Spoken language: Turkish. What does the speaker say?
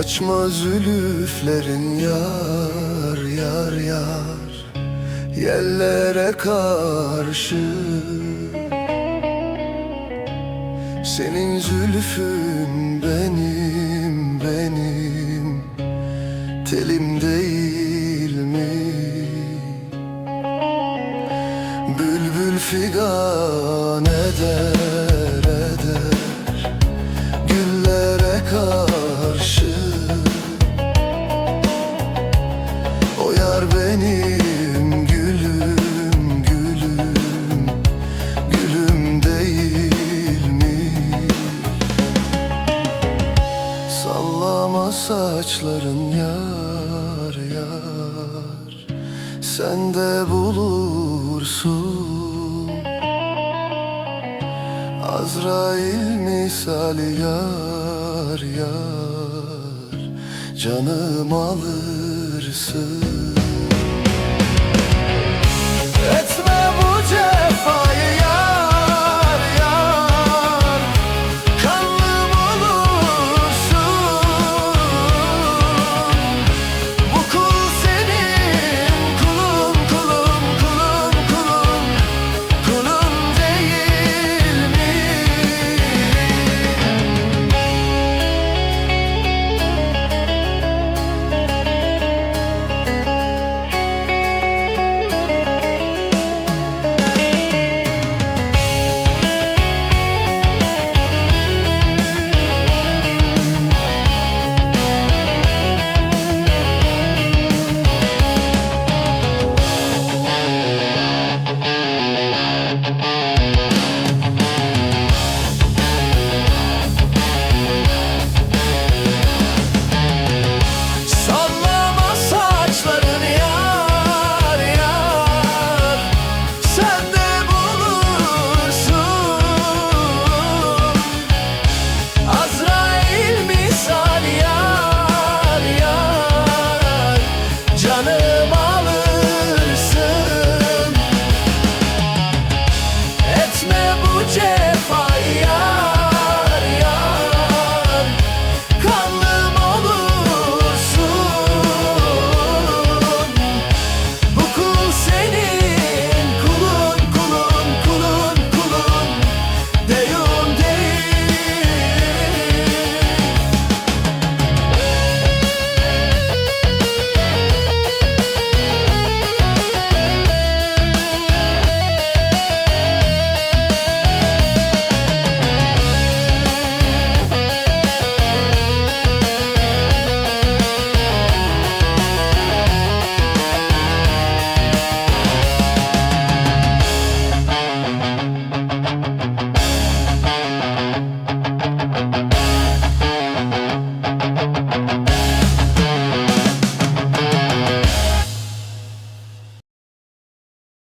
Açma zülüflerin yar yar yar. Yellere karşı. Senin zülfün benim benim. Telim değil mi? Bülbül figan eder eder. Güllere karşı saçların yar yar Sen de bulursun. Azrail misali yar yar Canım alırsın. Etme bu